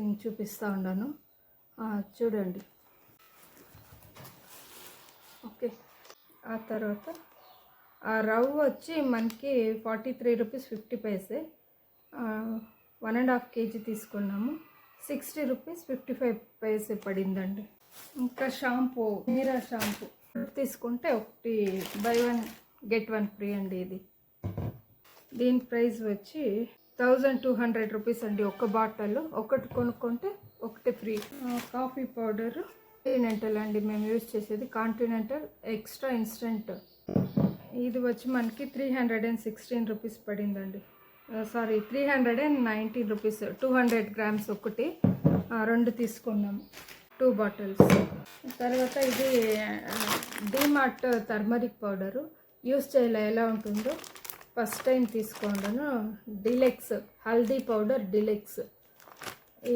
Processing చూపిస్తూ ఉన్నాను. చూడండి. ఓకే. ఆ తర్వాత ఆ రవ్వ వచ్చి మనకి forty three rupees fifty paise. One and half KG తీసుకున్నాము. Sixty rupees fifty five paise పడిందండి. ఇంకా షాంపూ మీరా షాంపూ తీసుకుంటే ఒకటి buy one get one free అండి ఇది. దీని ప్రైస్ వచ్చి థౌజండ్ టూ హండ్రెడ్ రూపీస్ అండి ఒక బాటిల్ ఒకటి కొనుక్కుంటే ఒకటి ఫ్రీ. Coffee powder. కాంటినెంటల్ అండి మేము యూజ్ చేసేది కాంటినెంటల్ ఎక్స్ట్రా ఇన్స్టెంట్. ఇది వచ్చి మనకి three hundred and sixteen rupees పడిందండి. Sorry three hundred and nineteen rupees two hundred grams ఒకటి. రెండు తీసుకున్నాము టూ బాటిల్స్. తర్వాత ఇది డిమార్ట్ టర్మరిక్ పౌడరు. యూస్ చేయలే ఎలా ఉంటుందో. ఫస్ట్ టైం తీసుకున్నాను డిలెక్స్ హల్దీ పౌడర్ డిలెక్స్.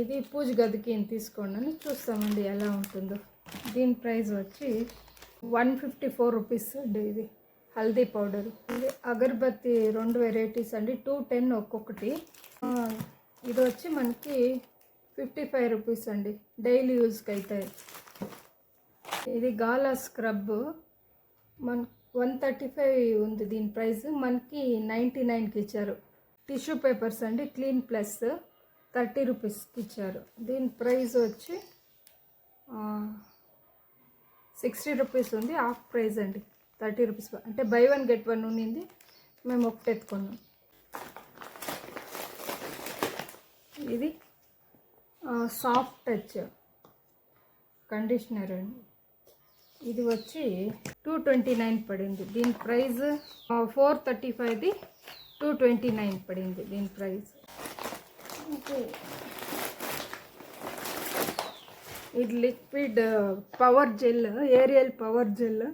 ఇది పూజ గదికి తీసుకున్నాను. చూస్తామండి ఎలా ఉంటుందో. దీని ప్రైస్ వచ్చి వన్ ఫిఫ్టీ ఫోర్ రూపీస్ అండి ఇది హల్దీ పౌడర్. ఇది అగరబత్తి రెండు వెరైటీస్ అండి. టూ టెన్ ఒక్కొక్కటి. ఇది వచ్చి మనకి ఫిఫ్టీ ఫైవ్ రూపీస్ అండి. డైలీ యూజ్కి అవుతాయి ఇది గాలా స్క్రబ్. మన వన్ థర్టీ ఫైవ్ ఉంది దీని ప్రైస్. మనకి నైంటీ నైన్కి ఇచ్చారు. టిష్యూ పేపర్స్ అండి క్లీన్ ప్లస్ థర్టీ రూపీస్కి ఇచ్చారు. దీని ప్రైస్ వచ్చి సిక్స్టీ రూపీస్ ఉంది. హాఫ్ ప్రైస్ అండి. Thirty rupees. అంటే బై వన్ గెట్ వన్ ఉన్నింది. మేము ఒకటి ఎత్తుకున్నాం. ఇది సాఫ్ట్ టచ్ కండిషనర్ అండి. ఇది వచ్చి టూ ట్వంటీ నైన్ పడింది. దీని ప్రైస్ ఫోర్ థర్టీ ఫైవ్ది టూ ట్వంటీ నైన్ పడింది దీని ప్రైస్. ఓకే. ఇది liquid power gel Ariel power gel.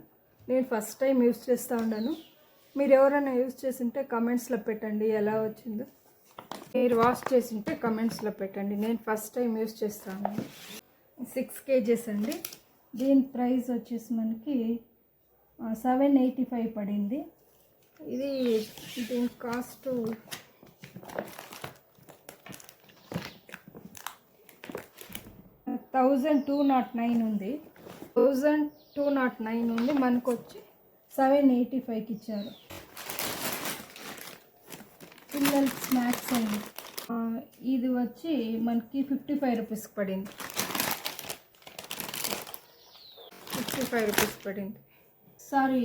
నేను ఫస్ట్ టైం యూస్ చేస్తూ ఉన్నాను. మీరు ఎవరైనా యూస్ చేసింటే కమెంట్స్లో పెట్టండి ఎలా వచ్చిందో. మీరు వాష్ చేసింటే కమెంట్స్లో పెట్టండి. నేను ఫస్ట్ టైం యూస్ చేస్తాను సిక్స్ కేజెస్ అండి. దీని ప్రైస్ వచ్చేసి మనకి సెవెన్ ఎయిటీ ఫైవ్ పడింది. ఇది దీని cost thousand two nought nine ఉంది. థౌజండ్ టూ నాట్ నైన్ ఉంది మనకు వచ్చి సెవెన్ ఎయిటీ ఫైవ్కి ఇచ్చారు. పిల్లల స్నాక్స్ అండి. ఇది వచ్చి మనకి ఫిఫ్టీ ఫైవ్ రూపీస్కి పడింది. ఫిఫ్టీ ఫైవ్ రూపీస్ పడింది. సారీ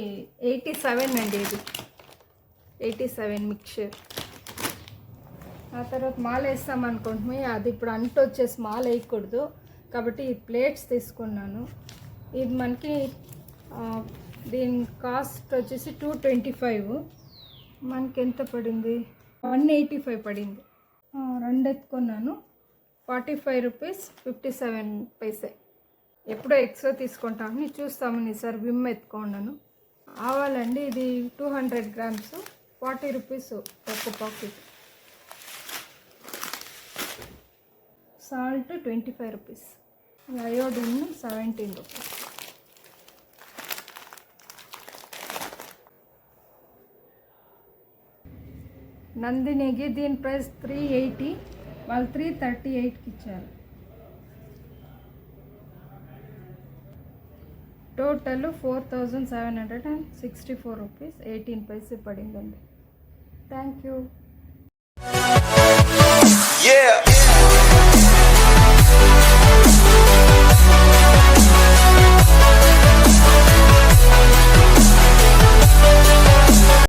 ఎయిటీ సెవెన్ అండి ఇది. ఎయిటీ సెవెన్ మిక్చర్ ఆ తర్వాత మాల వేస్తాం అనుకుంటున్నాయి అది ఇప్పుడు అంటు వచ్చేసి మాల వేయకూడదు. కాబట్టి ఈ ప్లేట్స్ తీసుకున్నాను. ఇది మనకి దీని కాస్ట్ వచ్చేసి టూ ట్వంటీ ఫైవ్ మనకి ఎంత పడింది? వన్ ఎయిటీ ఫైవ్ పడింది రెండు ఎత్తుకున్నాను. Forty five rupees fifty seven paise ఎప్పుడో ఎక్స్ట్రా తీసుకుంటామని చూస్తామని సార్ విమ్ ఎత్తుకోండాను. ఆవాలండి ఇది two hundred grams. Forty rupees ఒక్క packet. Salt twenty five rupees. Iodine seventeen rupees. నందినికి దీని ప్రైస్ త్రీ ఎయిటీ. వాళ్ళు త్రీ థర్టీ ఎయిట్కి ఇచ్చారు. Total four thousand seven hundred and sixty four rupees eighteen paise పడిందండి thank you Yeah.